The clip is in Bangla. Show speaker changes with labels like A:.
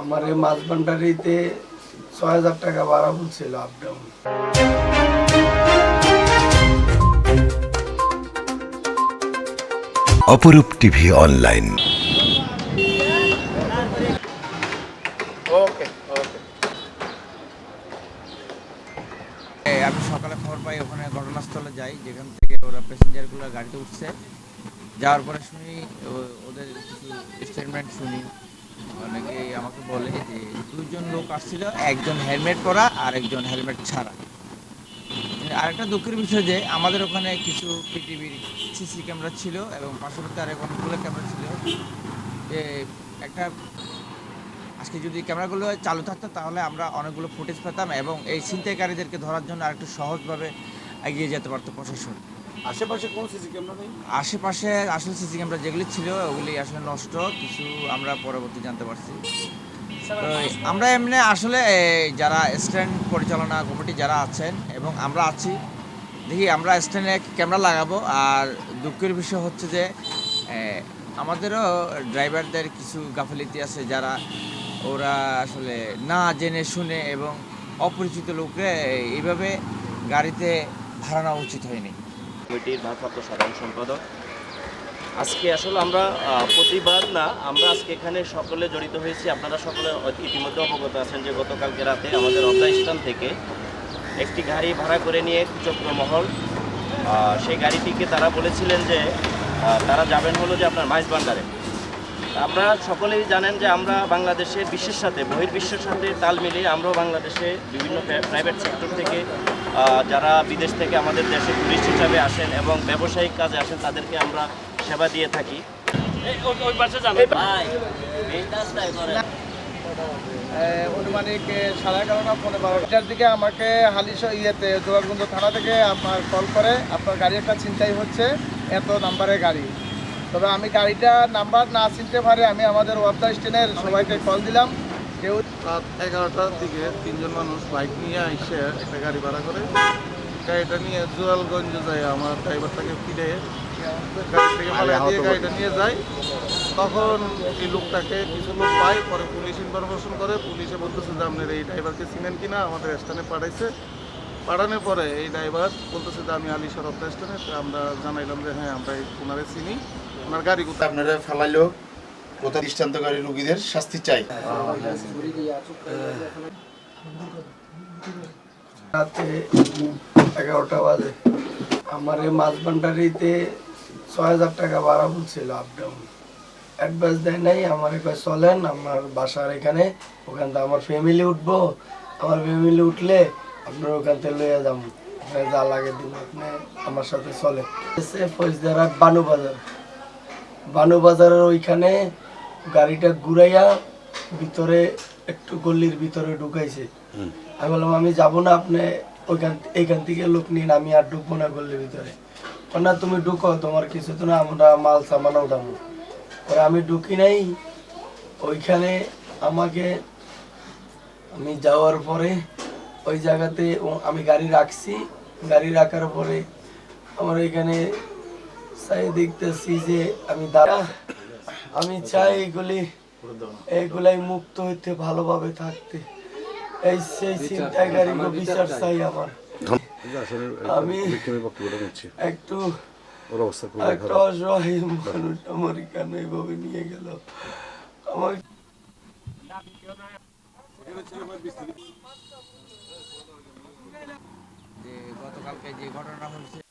A: আমার এই মাছ ভান্ডারিতে ছয় হাজার টাকা ভাড়া বলছিল up down
B: Aparup TV online.
C: Okay okay আমি সকালে খবর পাই ওখানে ঘটনাস্থলে যাই যেখান থেকে ওরা প্যাসেঞ্জারগুলো গাড়িতে উঠছে। যাওয়ার পরে শুনি ওদের কিছু স্টেটমেন্ট শুনি। অনেকে আমাকে বলে যে দুজন লোক আসছিল, একজন হেলমেট পরা আর একজন হেলমেট ছাড়া। আরেকটা দুঃখের বিষয় যে আমাদের ওখানে কিছু পৃথিবীর সিসি ক্যামেরা ছিল এবং পার্শ্ববর্তী আরেক অনেকগুলো ক্যামেরা ছিল। যে একটা, আজকে যদি ক্যামেরাগুলো চালু থাকতো তাহলে আমরা অনেকগুলো ফুটেজ পেতাম এবং এই ছিনতাইকারীদেরকে ধরার জন্য আরেকটু সহজভাবে এগিয়ে যেতে পারতো প্রশাসন।
D: আশেপাশে কোন সিসি ক্যামেরা নেই?
C: আশেপাশে আসলে সিসি ক্যামেরা যেগুলি ছিল ওগুলি আসলে নষ্ট কিছু আমরা পরবর্তী জানতে পারছি। তো আমরা এমনি আসলে যারা স্ট্যান্ড পরিচালনা কমিটি যারা আছেন এবং আমরা আছি দেখি আমরা স্ট্যান্ডে ক্যামেরা লাগাবো আর দুঃখের বিষয় হচ্ছে যে আমাদেরও ড্রাইভারদের কিছু গাফিলিতি আছে যারা ওরা আসলে না জেনে শুনে এবং অপরিচিত লোককে এইভাবে গাড়িতে ভাড়া নেওয়া উচিত হয়নি।
E: কমিটির ভারপ্রাপ্ত সাধারণ সম্পাদক। আজকে আসলে আমরা প্রতিবাদ না, আমরা আজকে এখানে সকলে জড়িত হয়েছি। আপনারা সকলে ইতিমধ্যে অবগত আছেন যে গতকালকে রাতে আমাদের অবদা স্থান থেকে একটি গাড়ি ভাড়া করে নিয়ে চক্রমহল সেই গাড়িটিকে তারা বলেছিলেন যে তারা যাবেন হলো যে আপনার মাইজ ভান্ডারে আপনারা সকলেই জানেন যে আমরা বাংলাদেশে বিশ্বের সাথে বহির্বিশ্বের সাথে তাল মিলিয়ে আমরাও বাংলাদেশে বিভিন্ন প্রাইভেট সেক্টর থেকে যারা বিদেশ থেকে আমাদের দেশে টুরিস্ট হিসাবে আসেন এবং ব্যবসায়িক কাজে আসেন তাদেরকে আমরা সেবা দিয়ে থাকি।
D: অনুমানিক সাড়ে এগারোটা পনেরো বারোটার দিকে আমাকে হালিশ ইয়েতে জোয়ারগঞ্জ থানা থেকে আপনার কল করে আপনার গাড়ি একটা চিন্তাই হচ্ছে এত নাম্বারের গাড়ি। তবে আমি গাড়িটা নাম্বার না চিনতে পারে আমি আমাদের ওয়াবদা স্টেনের সবাইকে কল দিলাম। কেউ
F: রাত এগারোটার দিকে তিনজন মানুষ বাইক নিয়ে এসে একটা গাড়ি ভাড়া করে। গাড়িটা নিয়ে জোরালগঞ্জ যায় আমার ড্রাইভারটাকে ফিরে। গাড়ি থেকে পালিয়ে দিয়ে গাড়িটা নিয়ে যায়। তখন এই লোকটাকে কিছু লোক পায় পরে পুলিশ ইনফরমেশন করে। পুলিশে বলতেছে যে আপনার এই ড্রাইভারকে চিনেন কিনা? আমাদের স্থানে পাঠাইছে। পাঠানোর পরে এই ড্রাইভার বলতেছে যে আমি আলী সরব স্টেশনে আমরা জানাইলাম যে হ্যাঁ আমরা এই ওনারে চিনি। ওনার গাড়ি কোথায়?
G: আপনারা ফেলাইলেও কোথা দৃষ্টান্তকারী রোগীদের শাস্তি চাই।
A: রাতে এগারোটা বাজে। আমার এই মাছ ভান্ডারিতে ছয় হাজার টাকা ভাড়া বলছিল আপ ডাউন অ্যাডভান্স দেয় নাই আমার কয় চলেন আমার বাসার এখানে ওখান থেকে আমার ফ্যামিলি উঠবো। আমার ফ্যামিলি উঠলে আপনার ওখান থেকে লইয়া যাব আপনার যা লাগে দিন আপনি আমার সাথে চলে বানু বাজার বানু বাজারের ওইখানে গাড়িটা ঘুরাইয়া ভিতরে একটু গল্লির ভিতরে ঢুকাইছে। আমি বললাম আমি যাব না আপনি ওইখান এইখান থেকে লোক নিন আমি আর ঢুকবো না গল্লির ভিতরে। না তুমি ঢুকো তোমার কিছু তো না আমরা মাল সামান উঠাবো। পরে আমি ঢুকি নাই। ওইখানে আমাকে আমি যাওয়ার পরে ওই জায়গাতে আমি গাড়ি রাখছি। গাড়ি রাখার পরে আমার এখানে চাই দেখতেছি যে আমি দাঁড়া আমি চাই এগুলি এগুলাই মুক্ত হইতে ভালোভাবে থাকতে। এই সেই চিন্তাকারী বিচার চাই। আমার। আমি একটু একটা অসহায় মানুষ আমার কেন এইভাবে নিয়ে গেল। আমার
C: যে গতকালকে যে ঘটনা হয়েছে